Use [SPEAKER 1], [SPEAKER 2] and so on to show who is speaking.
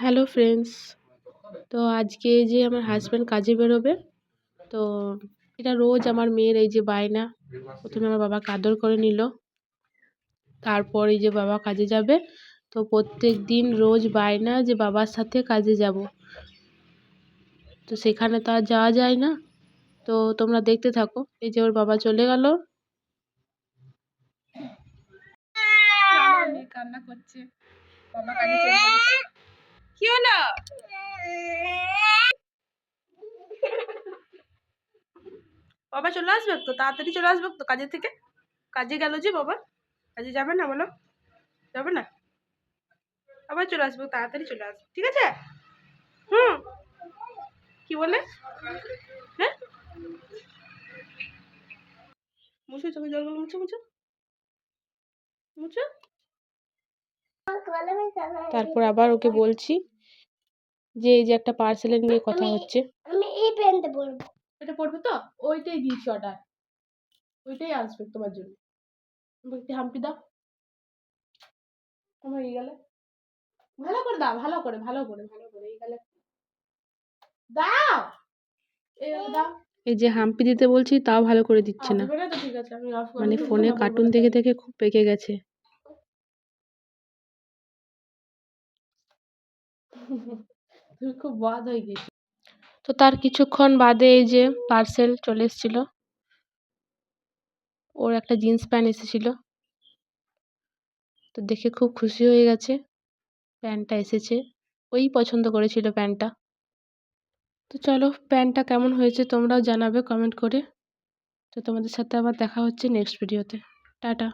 [SPEAKER 1] Hello friends তো আজকে যে আমার হাজব্যান্ড কাজে বেরোবে তো এটা রোজ আমার মেয়ের এই যে বায়না প্রথমে আমার বাবাকে আদর করে নিল তারপর এই যে বাবা কাজে যাবে তো প্রত্যেক দিন রোজ বায়না যে বাবার সাথে কাজে যাব তো সেখানে তো আর যাওয়া যায় না তো তোমরা দেখতে থাকো এই যে ওর বাবা চলে গেল কান্না করছে বাবা কাজে চলে কি হলো বাবা চলে আসবে তো? তাড়াতাড়ি চলে আসবে তো কাজের থেকে? কাজে গেল যে বাবা। কাজে যাবে না বলো? যাবে না? আবার চলে আসবে, তাড়াতাড়ি চলে আসবে। ঠিক আছে? হুম। কি বলে? হ্যাঁ? মুছো চোখে জলগুলো মুছো। মুছো। তারপর আবার ওকে বলছি। যে এই যে একটা পার্সেলের নিয়ে কথা হচ্ছে।
[SPEAKER 2] আমি এই প্যান্টটা পরবো
[SPEAKER 1] এটা পড়বে তো? ওইটাই দিয়েছি অর্ডার ওইটাই আসবে তোমার জন্য। একটু হাম্পি দাও। আমার এই গেলে। ভালো করে দাও ভালো করে ভালো করে ভালো করে এই গেলে। দাও! এই দাও। এই যে হাম্পি দিতে বলছি তাও ভালো করে দিচ্ছে না।
[SPEAKER 2] আসবে না তো ঠিক আছে আমি
[SPEAKER 1] মানে ফোনে কার্টুন দেখে দেখে খুব পেকে গেছে। খুব বাদ হয়ে গেছি তো তার কিছুক্ষণ বাদে এই যে পার্সেল চলে এসেছিল, ওর একটা জিন্স প্যান্ট এসেছিল। তো দেখে খুব খুশি হয়ে গেছে, প্যান্টটা এসেছে। ওই পছন্দ করেছিল প্যান্টটা। তো চলো, প্যান্টটা কেমন হয়েছে তোমরাও জানাবে কমেন্ট করে। তো তোমাদের সাথে আবার দেখা হচ্ছে নেক্সট ভিডিওতে টাটা।